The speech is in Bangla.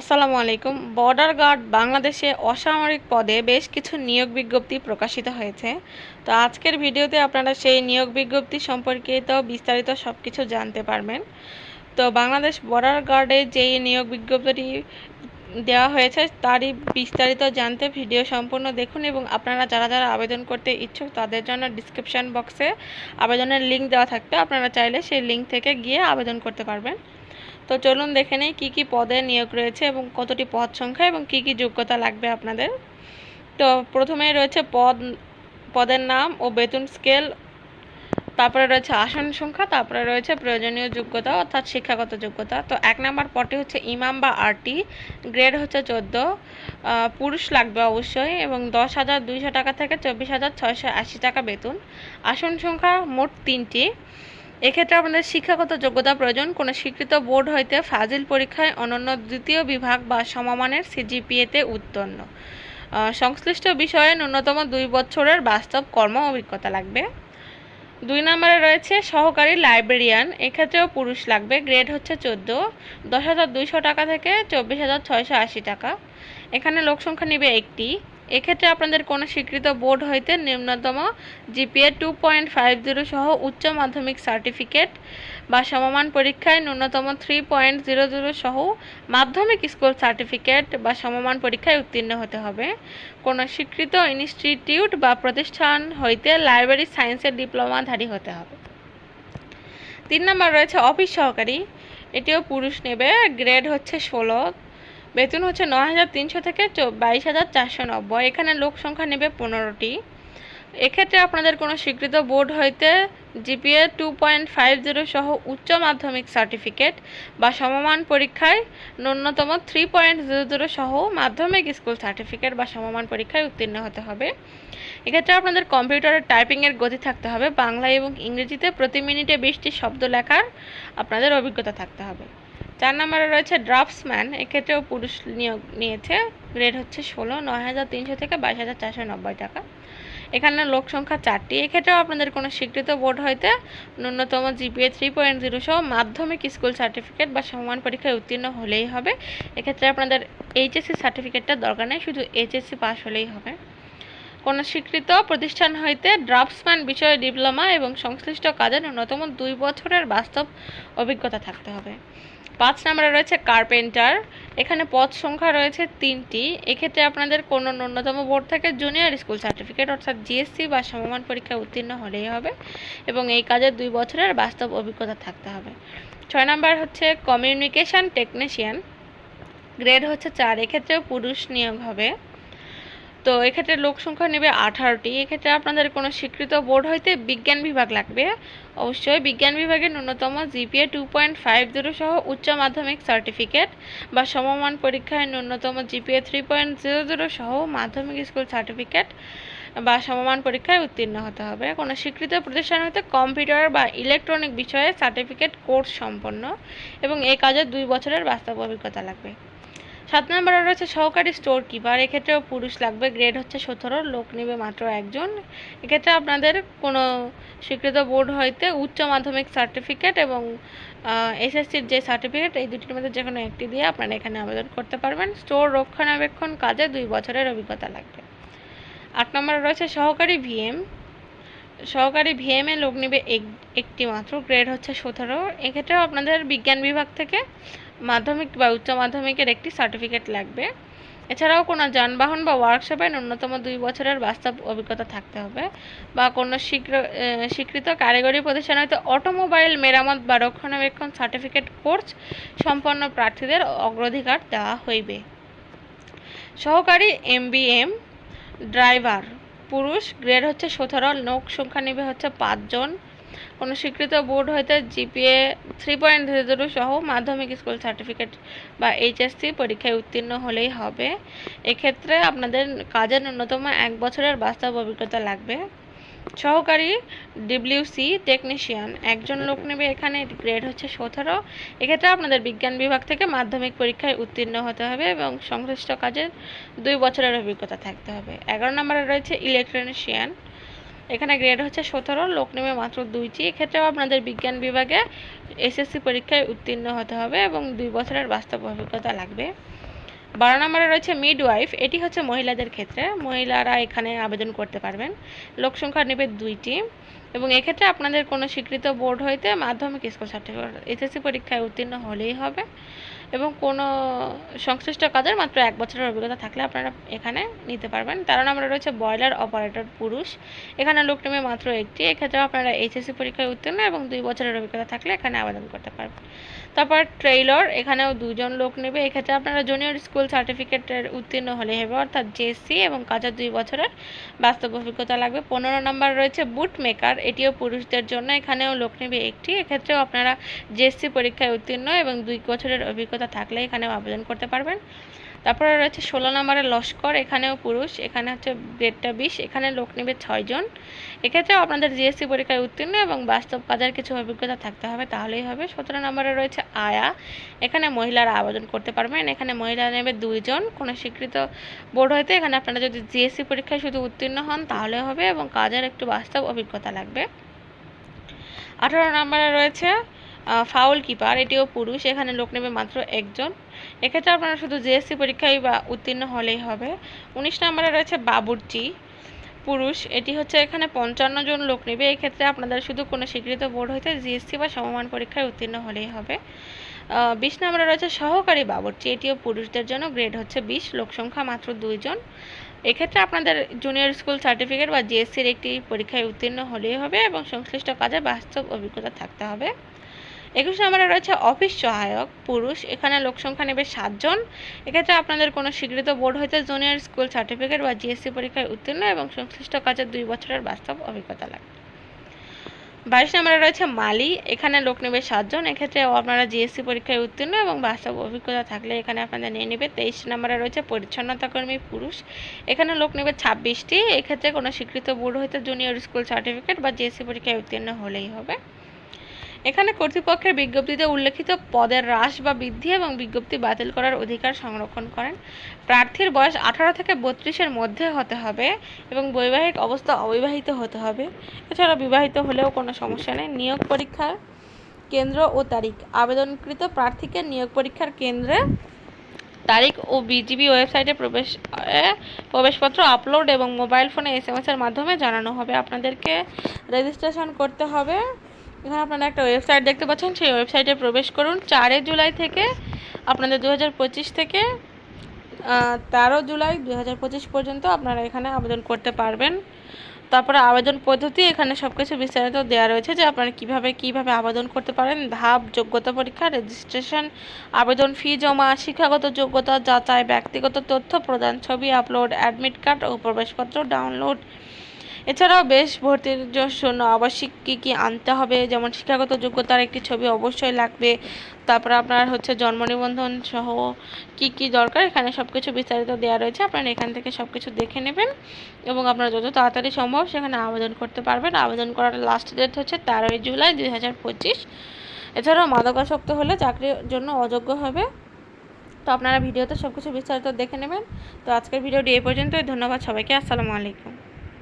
আসসালামু আলাইকুম। বর্ডার গার্ড বাংলাদেশে অসামরিক পদে বেশ কিছু নিয়োগ বিজ্ঞপ্তি প্রকাশিত হয়েছে। তো আজকের ভিডিওতে আপনারা সেই নিয়োগ বিজ্ঞপ্তি সম্পর্কিত বিস্তারিত সব কিছু জানতে পারবেন। তো বাংলাদেশ বর্ডার গার্ডে যেই নিয়োগ বিজ্ঞপ্তিটি দেওয়া হয়েছে, তারই বিস্তারিত জানতে ভিডিও সম্পূর্ণ দেখুন এবং আপনারা যারা যারা আবেদন করতে ইচ্ছুক, তাদের জন্য ডিসক্রিপশান বক্সে আবেদনের লিঙ্ক দেওয়া থাকবে। আপনারা চাইলে সেই লিঙ্ক থেকে গিয়ে আবেদন করতে পারবেন। তো চলুন দেখে নেই কী কী পদে নিয়োগ রয়েছে এবং কতটি পদ সংখ্যা এবং কী কী যোগ্যতা লাগবে আপনাদের। তো প্রথমেই রয়েছে পদ, পদের নাম ও বেতন স্কেল, তারপরে রয়েছে আসন সংখ্যা, তারপরে রয়েছে প্রয়োজনীয় যোগ্যতা অর্থাৎ শিক্ষাগত যোগ্যতা। তো এক নম্বর পদটি হচ্ছে ইমাম বা আরটি, গ্রেড হচ্ছে চোদ্দ। পুরুষ লাগবে অবশ্যই এবং দশ হাজার দুইশো টাকা থেকে চব্বিশ হাজার ছয়শো আশি টাকা বেতন। আসন সংখ্যা মোট তিনটি। এক্ষেত্রে আপনাদের শিক্ষাগত যোগ্যতা প্রয়োজন। কোনো স্বীকৃত বোর্ড হইতে ফাজিল পরীক্ষায় অনন্য দ্বিতীয় বিভাগ বা সমমানের সিজিপিএতে উত্তীর্ণ। সংশ্লিষ্ট বিষয়ে ন্যূনতম দুই বছরের বাস্তব কর্ম অভিজ্ঞতা লাগবে। দুই নম্বরে রয়েছে সহকারী লাইব্রেরিয়ান। এক্ষেত্রেও পুরুষ লাগবে। গ্রেড হচ্ছে চোদ্দ। দশ হাজার দুইশো টাকা থেকে চব্বিশ হাজার ছয়শো আশি টাকা। এখানে লোক সংখ্যা নেবে একটি। এক্ষেত্রে আপনাদের কোনো স্বীকৃত বোর্ড হইতে নিম্নতম GPA two point five zero সহ উচ্চ মাধ্যমিক সার্টিফিকেট বা সমমান পরীক্ষায় ন্যূনতম থ্রি পয়েন্ট জিরো জিরো সহ মাধ্যমিক স্কুল সার্টিফিকেট বা সমমান পরীক্ষায় উত্তীর্ণ হতে হবে। কোনো স্বীকৃত ইনস্টিটিউট বা প্রতিষ্ঠান হইতে লাইব্রেরি সায়েন্সের ডিপ্লোমাধারী হতে হবে। তিন নম্বর রয়েছে অফিস সহকারী। এটিও পুরুষ নেবে গ্রেড হচ্ছে ষোলো। বেতন হচ্ছে ন হাজার তিনশো থেকে বাইশ হাজার চারশো নব্বই। এখানে লোক সংখ্যা নেবে পনেরোটি। এক্ষেত্রে আপনাদের কোনো স্বীকৃত বোর্ড হইতে GPA two point five zero সহ উচ্চ মাধ্যমিক সার্টিফিকেট বা সমমান পরীক্ষায় ন্যূনতম থ্রি পয়েন্ট জিরো জিরো সহ মাধ্যমিক স্কুল সার্টিফিকেট বা সমমান পরীক্ষায় উত্তীর্ণ হতে হবে। এক্ষেত্রে আপনাদের কম্পিউটারের টাইপিংয়ের গতি থাকতে হবে। বাংলা এবং ইংরেজিতে প্রতি মিনিটে বিশটি শব্দ লেখার আপনাদের অভিজ্ঞতা থাকতে হবে। চার নম্বরে রয়েছে ড্রাফটসম্যান। এক্ষেত্রেও পুরুষ নিয়োগ নিয়েছে। গ্রেড হচ্ছে ষোলো, নয় হাজার তিনশো থেকে বাইশ হাজার চারশো নব্বই টাকা। এখানে লোক সংখ্যা চারটি। এক্ষেত্রেও আপনাদের কোনো স্বীকৃত বোর্ড হইতে ন্যূনতম জিপিএ থ্রি পয়েন্ট জিরো সহ মাধ্যমিক স্কুল সার্টিফিকেট বা সমান পরীক্ষায় উত্তীর্ণ হলেই হবে। এক্ষেত্রে আপনাদের এইচএসসি সার্টিফিকেটটা দরকার নেই, শুধু এইচএসসি পাস হলেই হবে। কোনো স্বীকৃত প্রতিষ্ঠান হইতে ড্রাফটসম্যান বিষয়ে ডিপ্লোমা এবং সংশ্লিষ্ট কাজে ন্যূনতম দুই বছরের বাস্তব অভিজ্ঞতা থাকতে হবে। পাঁচ নম্বরে রয়েছে কার্পেন্টার। এখানে পদ সংখ্যা রয়েছে তিনটি। এক্ষেত্রে আপনাদের কোনো ন্যূনতম বোর্ড থেকে জুনিয়র স্কুল সার্টিফিকেট, অর্থাৎ জিএসসি বা সমমান পরীক্ষা উত্তীর্ণ হলেই হবে এবং এই কাজের দুই বছরের বাস্তব অভিজ্ঞতা থাকতে হবে। ছয় নম্বর হচ্ছে কমিউনিকেশান টেকনিশিয়ান। গ্রেড হচ্ছে চার। এক্ষেত্রেও পুরুষ নিয়োগ হবে। তো এক্ষেত্রে লোক সংখ্যা নেবে আঠারোটি। এক্ষেত্রে আপনাদের কোনো স্বীকৃত বোর্ড হইতে বিজ্ঞান বিভাগ লাগবে। অবশ্যই বিজ্ঞান বিভাগে ন্যূনতম GPA two point five zero সহ উচ্চ মাধ্যমিক সার্টিফিকেট বা সমমান পরীক্ষায় ন্যূনতম GPA three point zero zero সহ মাধ্যমিক স্কুল সার্টিফিকেট বা সমমান পরীক্ষায় উত্তীর্ণ হতে হবে। কোনো স্বীকৃত প্রতিষ্ঠান হতে কম্পিউটার বা ইলেকট্রনিক বিষয়ে সার্টিফিকেট কোর্স সম্পন্ন এবং এই কাজে দুই বছরের বাস্তব অভিজ্ঞতা লাগবে। সাত নম্বরে রয়েছে সহকারী স্টোর কিপার এক্ষেত্রেও পুরুষ লাগবে গ্রেড হচ্ছে সতেরো, লোক নেবে মাত্র একজন। এক্ষেত্রে আপনাদের কোনো স্বীকৃত বোর্ড হইতে উচ্চ মাধ্যমিক সার্টিফিকেট এবং এসএসসির যে সার্টিফিকেট এই দুটির মধ্যে যে কোনো একটি দিয়ে আপনারা এখানে আবেদন করতে পারবেন। স্টোর রক্ষণাবেক্ষণ কাজে দুই বছরের অভিজ্ঞতা লাগবে। আট নম্বরে রয়েছে সহকারী ভিএম সহকারী ভিএমে লোক নেবে একটি মাত্র গ্রেড হচ্ছে সতেরো। এক্ষেত্রেও আপনাদের বিজ্ঞান বিভাগ থেকে মাধ্যমিক বা উচ্চ মাধ্যমিকের একটি সার্টিফিকেট লাগবে। এছাড়াও কোনো যানবাহন বা ওয়ার্কশপে ন্যূনতম দুই বছরের বাস্তব অভিজ্ঞতা থাকতে হবে বা কোনো শীঘ্র স্বীকৃত কারিগরি প্রতিষ্ঠান হয়তো অটোমোবাইল মেরামত বা রক্ষণাবেক্ষণ সার্টিফিকেট কোর্স সম্পন্ন প্রার্থীদের অগ্রাধিকার দেওয়া হইবে। সহকারী এমবিএম ড্রাইভার পুরুষ গ্রেড হচ্ছে সতেরো, লোক সংখ্যা নেবে হচ্ছে পাঁচজন। কোনো স্বীকৃত বোর্ড হইতে GPA three point zero zero সহ মাধ্যমিক স্কুল সার্টিফিকেট বা এইচএসসি পরীক্ষায় উত্তীর্ণ হলেই হবে। এক্ষেত্রে আপনাদের কাজের ন্যূনতম এক বছরের বাস্তব অভিজ্ঞতা লাগবে। সহকারী ডিব্লিউসি টেকনিশিয়ান একজন লোক নেবে এখানে গ্রেড হচ্ছে সতেরো। এক্ষেত্রে আপনাদের বিজ্ঞান বিভাগ থেকে মাধ্যমিক পরীক্ষায় উত্তীর্ণ হতে হবে এবং সংশ্লিষ্ট কাজের দুই বছরের অভিজ্ঞতা থাকতে হবে। এগারো নম্বরে রয়েছে ইলেকট্রনিশিয়ান এখানে গ্রেড হচ্ছে সতেরো, লোক নেবে মাত্র দুইটি। এক্ষেত্রেও আপনাদের বিজ্ঞান বিভাগে এসএসসি পরীক্ষায় উত্তীর্ণ হতে হবে এবং দুই বছরের বাস্তব অভিজ্ঞতা লাগবে। বারো নম্বরে রয়েছে মিডওয়াইফ এটি হচ্ছে মহিলাদের ক্ষেত্রে। মহিলারা এখানে আবেদন করতে পারবেন। লোক সংখ্যা নেবে দুইটি এবং এক্ষেত্রে আপনাদের কোনো স্বীকৃত বোর্ড হইতে মাধ্যমিক স্কুল সার্টিফিকেট এসএসসি পরীক্ষায় উত্তীর্ণ হলেই হবে। এবং কোনো সংশ্লিষ্ট কাজের মাত্র এক বছরের অভিজ্ঞতা থাকলে আপনারা এখানে নিতে পারবেন। তার নাম্বার রয়েছে বয়লার অপারেটর পুরুষ। এখানে লোক নেমে মাত্র একটি। এক্ষেত্রে আপনারা এইচএসসি পরীক্ষায় উত্তীর্ণ এবং দুই বছরের অভিজ্ঞতা থাকলে এখানে আবেদন করতে পারবেন। তারপর ট্রেইলর, এখানেও দুজন লোক নেবে। এক্ষেত্রে আপনারা জুনিয়র স্কুল সার্টিফিকেটের উত্তীর্ণ হলে হবে, অর্থাৎ জেসি এবং কাজের দুই বছরের বাস্তব অভিজ্ঞতা লাগবে। পনেরো নম্বর রয়েছে বুট মেকার এটিও পুরুষদের জন্য। এখানেও লোক নেবে একটি। এক্ষেত্রেও আপনারা জেসি পরীক্ষায় উত্তীর্ণ এবং দুই বছরের অভিজ্ঞতা থাকলে এখানেও আবেদন করতে পারবেন। তারপরে রয়েছে ষোলো নম্বরের লস্কর, এখানেও পুরুষ, এখানে হচ্ছে গ্রেডটা বিশ, এখানে লোক নেবে ছয়জন এক্ষেত্রেও আপনাদের জিএসসি পরীক্ষায় উত্তীর্ণ এবং বাস্তব কাজের কিছু অভিজ্ঞতা থাকতে হবে, তাহলেই হবে। সতেরো নম্বরে রয়েছে আয়া, এখানে মহিলারা আবেদন করতে পারবেন। এখানে মহিলা নেবে দুইজন কোনো স্বীকৃত বোর্ড হইতে এখানে আপনারা যদি জিএসসি পরীক্ষায় শুধু উত্তীর্ণ হন, তাহলে হবে এবং কাজের একটু বাস্তব অভিজ্ঞতা লাগবে। আঠারো নম্বরে রয়েছে ফাউল কিপার এটিও পুরুষ, এখানে লোক নেবে মাত্র একজন। এক্ষেত্রে আপনারা শুধু জিএসসি পরীক্ষায় বা উত্তীর্ণ হলেই হবে। উনিশ নম্বরে রয়েছে বাবুর্চি, পুরুষ। এটি হচ্ছে এখানে পঞ্চান্ন জন লোক নেবে। এক্ষেত্রে আপনাদের শুধু কোনো স্বীকৃত বোর্ড হইতে জিএসসি বা সমমান পরীক্ষায় উত্তীর্ণ হলেই হবে। বিশ নম্বরে রয়েছে সহকারী বাবুর্চি। এটিও পুরুষদের জন্য গ্রেড হচ্ছে বিশ, লোক সংখ্যা মাত্র দুইজন এক্ষেত্রে আপনাদের জুনিয়র স্কুল সার্টিফিকেট বা জিএসসির একটি পরীক্ষায় উত্তীর্ণ হলেই হবে এবং সংশ্লিষ্ট কাজে বাস্তব অভিজ্ঞতা থাকতে হবে। একুশ নম্বরে রয়েছে অফিস সহায়ক, পুরুষ। এখানে লোক সংখ্যা নেবে সাতজন। এক্ষেত্রে আপনাদের কোনো স্বীকৃত বোর্ড হইতে জুনিয়র স্কুল সার্টিফিকেট বা জিএসসি পরীক্ষায় উত্তীর্ণ এবং সংশ্লিষ্ট কাজের দুই বছরের বাস্তব অভিজ্ঞতা লাগবে বাইশ নম্বরে রয়েছে মালি। এখানে লোক নেবে সাতজন। এক্ষেত্রে আপনারা জিএসসি পরীক্ষায় উত্তীর্ণ এবং বাস্তব অভিজ্ঞতা থাকলে এখানে আপনাদের নিয়ে নেবে। তেইশ নম্বরে রয়েছে পরিচ্ছন্নতা কর্মী পুরুষ। এখানে লোক নেবে ছাব্বিশটি। এক্ষেত্রে কোনো স্বীকৃত বোর্ড হইতে জুনিয়র স্কুল সার্টিফিকেট বা জিএসসি পরীক্ষায় উত্তীর্ণ হলেই হবে। এখানে কর্তৃপক্ষের বিজ্ঞপ্তিতে উল্লেখিত পদের হ্রাস বা বৃদ্ধি এবং বিজ্ঞপ্তি বাতিল করার অধিকার সংরক্ষণ করেন। প্রার্থীর বয়স আঠারো থেকে বত্রিশের মধ্যে হতে হবে এবং বৈবাহিক অবস্থা অবিবাহিত হতে হবে। এছাড়া বিবাহিত হলেও কোনো সমস্যা নেই। নিয়োগ পরীক্ষার কেন্দ্র ও তারিখ। আবেদনকৃত প্রার্থীকে নিয়োগ পরীক্ষার কেন্দ্রে তারিখ ও বিজিবি ওয়েবসাইটে প্রবেশ প্রবেশপত্র আপলোড এবং মোবাইল ফোনে এস এম মাধ্যমে জানানো হবে। আপনাদেরকে রেজিস্ট্রেশন করতে হবে। এখানে আপনারা একটা ওয়েবসাইট দেখতে পাচ্ছেন, সেই ওয়েবসাইটে প্রবেশ করুন। চারে জুলাই থেকে আপনাদের দু হাজার পঁচিশ থেকে তেরো জুলাই দু হাজার পঁচিশ পর্যন্ত আপনারা এখানে আবেদন করতে পারবেন। তারপরে আবেদন পদ্ধতি, এখানে সব কিছু বিস্তারিত দেওয়া রয়েছে যে আপনারা কীভাবে কীভাবে আবেদন করতে পারেন। ধাপ, যোগ্যতা পরীক্ষা রেজিস্ট্রেশন আবেদন ফি জমা, শিক্ষাগত যোগ্যতা যাচাই, ব্যক্তিগত তথ্য প্রদান, ছবি আপলোড অ্যাডমিট কার্ড ও প্রবেশপত্র ডাউনলোড এছাড়াও বেশ ভর্তির জন্য আবাসিক কী কী আনতে হবে? যেমন শিক্ষাগত যোগ্যতার একটি ছবি অবশ্যই লাগবে। তারপর আপনার হচ্ছে জন্ম নিবন্ধন সহ কী কী দরকার? এখানে সব কিছু বিস্তারিত দেওয়া রয়েছে। আপনারা এখান থেকে সব কিছু দেখে নেবেন এবং আপনারা যত তাড়াতাড়ি সম্ভব সেখানে আবেদন করতে পারবেন। আবেদন করার লাস্ট ডেট হচ্ছে তেরোই জুলাই দুই হাজার পঁচিশ। এছাড়াও মাদকাসক্ত হলে চাকরির জন্য অযোগ্য হবে। তো আপনারা ভিডিওতে সব কিছু বিস্তারিত দেখে নেবেন। তো আজকের ভিডিওটি এই পর্যন্তই। ধন্যবাদ সবাইকে। আসসালামু আলাইকুম।